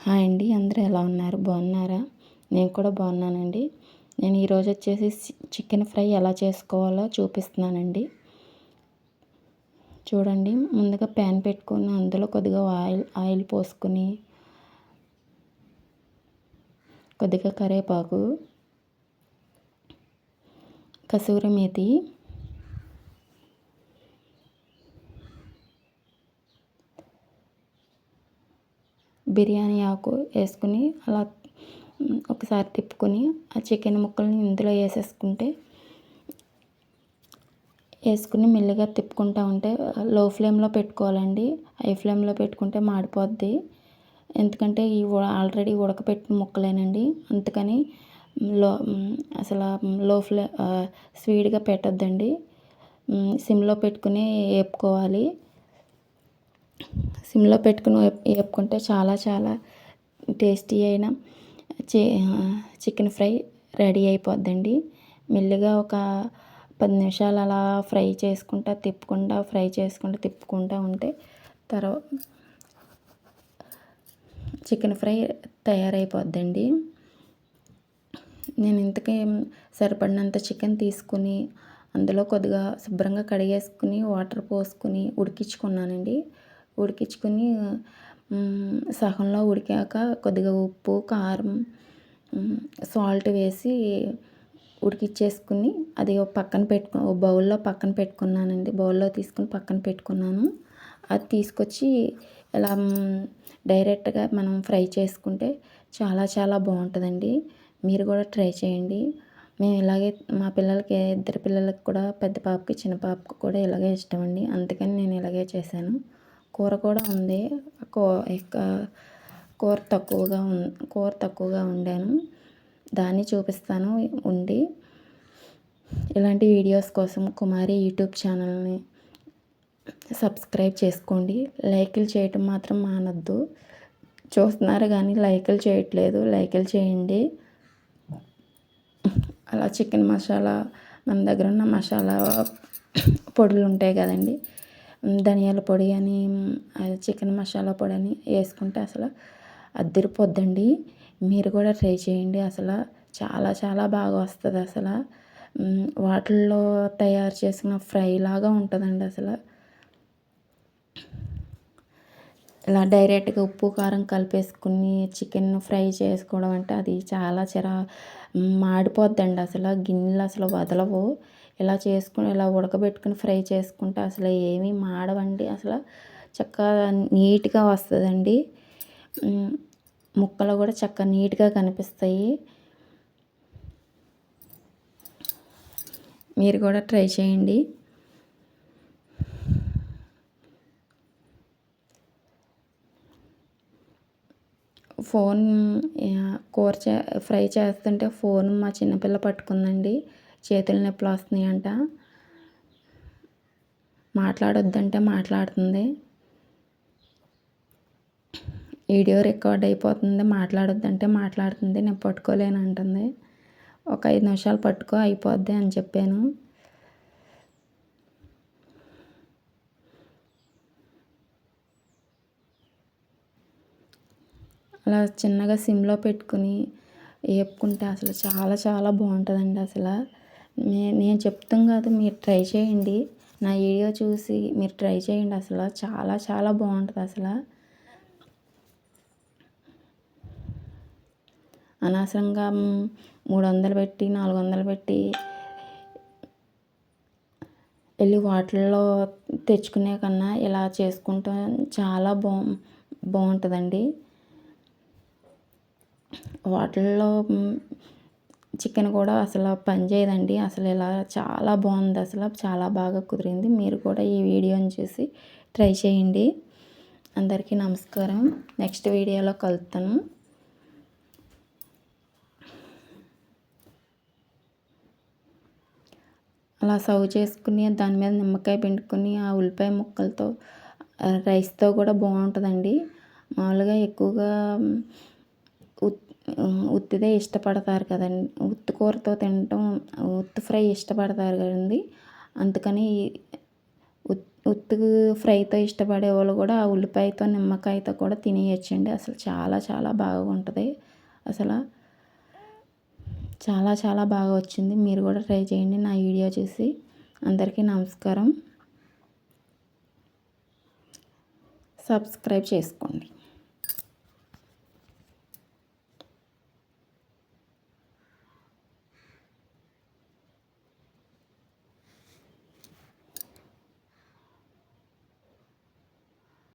Hi అండి అందరూ ఎలా ఉన్నారు? బాగున్నారా? నేను కూడా బాగున్నానండి. నేను ఈరోజు వచ్చేసి చికెన్ ఫ్రై ఎలా చేసుకోవాలో చూపిస్తున్నానండి. చూడండి ముందుగా ప్యాన్ పెట్టుకుని అందులో కొద్దిగా ఆయిల్ ఆయిల్ పోసుకొని కొద్దిగా కరివేపాకు కసూరి మేతి బిర్యానీ ఆకు వేసుకుని అలా ఒకసారి తిప్పుకొని ఆ చికెన్ ముక్కల్ని ఇందులో వేసేసుకుంటే వేసుకుని మెల్లిగా తిప్పుకుంటూ ఉంటే లో ఫ్లేమ్లో పెట్టుకోవాలండి హై ఫ్లేమ్లో పెట్టుకుంటే మాడిపోద్ది. ఎందుకంటే ఈ ఆల్రెడీ ఉడకపెట్టిన ముక్కలేనండి. అందుకని లో అసలు లో ఫ్లే స్పీడ్గా పెట్టద్దండి. సిమ్లో పెట్టుకుని వేపుకోవాలి. సిమ్లో పెట్టుకుని వేపుకుంటే చాలా చాలా టేస్టీ అయిన చికెన్ ఫ్రై రెడీ అయిపోద్దండి. మెల్లిగా ఒక పది నిమిషాలు అలా ఫ్రై చేసుకుంటా తిప్పుకుంటా ఫ్రై చేసుకుంటా తిప్పుకుంటా ఉంటే తర్వాత చికెన్ ఫ్రై తయారైపోద్దండి. నేను ఇంతకీ సరిపడినంత చికెన్ తీసుకుని అందులో కొద్దిగా శుభ్రంగా కడిగేసుకుని వాటర్ పోసుకుని ఉడికించుకున్నానండి. ఉడికించుకొని సగంలో ఉడికాక కొద్దిగా ఉప్పు కారం సాల్ట్ వేసి ఉడికిచ్చేసుకుని అది ఒక పక్కన పెట్టుకు ఒక బౌల్లో పక్కన పెట్టుకున్నానండి. బౌల్లో తీసుకుని పక్కన పెట్టుకున్నాను. అది తీసుకొచ్చి ఇలా డైరెక్ట్గా మనం ఫ్రై చేసుకుంటే చాలా చాలా బాగుంటుందండి. మీరు కూడా ట్రై చేయండి. మేము ఇలాగే మా పిల్లలకి ఇద్దరు పిల్లలకి కూడా పెద్ద పాపకి చిన్న పాపకి కూడా ఇలాగే ఇష్టం అండి అందుకని నేను ఇలాగే చేశాను. కూర కూడా ఉంది. కూ కూర తక్కువగా కూర తక్కువగా వండాను. దాన్ని చూపిస్తాను ఉండి. ఇలాంటి వీడియోస్ కోసం కుమారి యూట్యూబ్ ఛానల్ని సబ్స్క్రైబ్ చేసుకోండి. లైకులు చేయటం మాత్రం మానద్దు. చూస్తున్నారు కానీ లైకులు చేయట్లేదు. లైకులు చేయండి. అలా చికెన్ మసాలా మన దగ్గర ఉన్న మసాలా పొడులు ఉంటాయి కదండి. ధనియాల పొడి అని చికెన్ మసాలా పొడి అని వేసుకుంటే అసలు అద్దరిపోద్దండి మీరు కూడా ట్రై చేయండి అసలు. చాలా చాలా బాగా వస్తుంది అసలు. వాటిల్లో తయారు చేసిన ఫ్రై లాగా ఉంటుందండి అసలు. ఇలా డైరెక్ట్గా ఉప్పు కారం కలిపేసుకుని చికెన్ ఫ్రై చేసుకోవడం అంటే అది చాలా చిరా మాడిపోద్దండి అసలు. గిన్నెలు అసలు వదలవు. ఇలా చేసుకుని ఇలా ఉడకబెట్టుకుని ఫ్రై చేసుకుంటే అసలు ఏమీ మాడవండి. అసలు చక్కగా నీట్గా వస్తుందండి. ముక్కలు కూడా చక్కగా నీట్గా కనిపిస్తాయి. మీరు కూడా ట్రై చేయండి. ఫోన్ కూర చే ఫ్రై చేస్తుంటే ఫోన్ మా చిన్నపిల్ల పట్టుకుందండి. చేతులు నొప్పులు వస్తున్నాయి అంట. మాట్లాడొద్దంటే మాట్లాడుతుంది. వీడియో రికార్డ్ అయిపోతుంది మాట్లాడొద్దంటే మాట్లాడుతుంది నేను పట్టుకోలేను అంటుంది. ఒక ఐదు నిమిషాలు పట్టుకో అయిపోద్ది అని చెప్పాను. అలా చిన్నగా సిమ్లో పెట్టుకుని వేపుకుంటే అసలు చాలా చాలా బాగుంటుందండి అసలు. నేను చెప్తాం కాదు మీరు ట్రై చేయండి. నా వీడియో చూసి మీరు ట్రై చేయండి. అసలు చాలా చాలా బాగుంటుంది అసలు. అనవసరంగా మూడు వందలు పెట్టి నాలుగు వందలు పెట్టి వెళ్ళి వాటిల్లో తెచ్చుకునే కన్నా ఇలా చేసుకుంటాం చాలా బా బాగుంటుందండి. వాటిల్లో చికెన్ కూడా అసలు పని చేయదండి. అసలు ఇలా చాలా బాగుంది. అసలు చాలా బాగా కుదిరింది. మీరు కూడా ఈ వీడియోని చూసి ట్రై చేయండి. అందరికీ నమస్కారం. నెక్స్ట్ వీడియోలో కలుస్తాను అలా సర్వ్ చేసుకుని దాని మీద నిమ్మకాయ పిండుకొని ఆ ఉల్లిపాయ ముక్కలతో రైస్తో కూడా బాగుంటుందండి. మామూలుగా ఎక్కువగా ఉత్తిదే ఇష్టపడతారు కదండి. ఉత్తి కూరతో తినటం ఉత్తి ఫ్రై ఇష్టపడతారు కదండి. అందుకని ఉత్తి ఫ్రైతో ఇష్టపడే వాళ్ళు కూడా ఆ ఉల్లిపాయతో నిమ్మకాయతో కూడా తినేయచ్చండి. అసలు చాలా చాలా బాగా ఉంటుంది అసలు చాలా చాలా బాగా వచ్చింది. మీరు కూడా ట్రై చేయండి నా వీడియో చూసి. అందరికీ నమస్కారం. సబ్స్క్రైబ్ చేసుకోండి.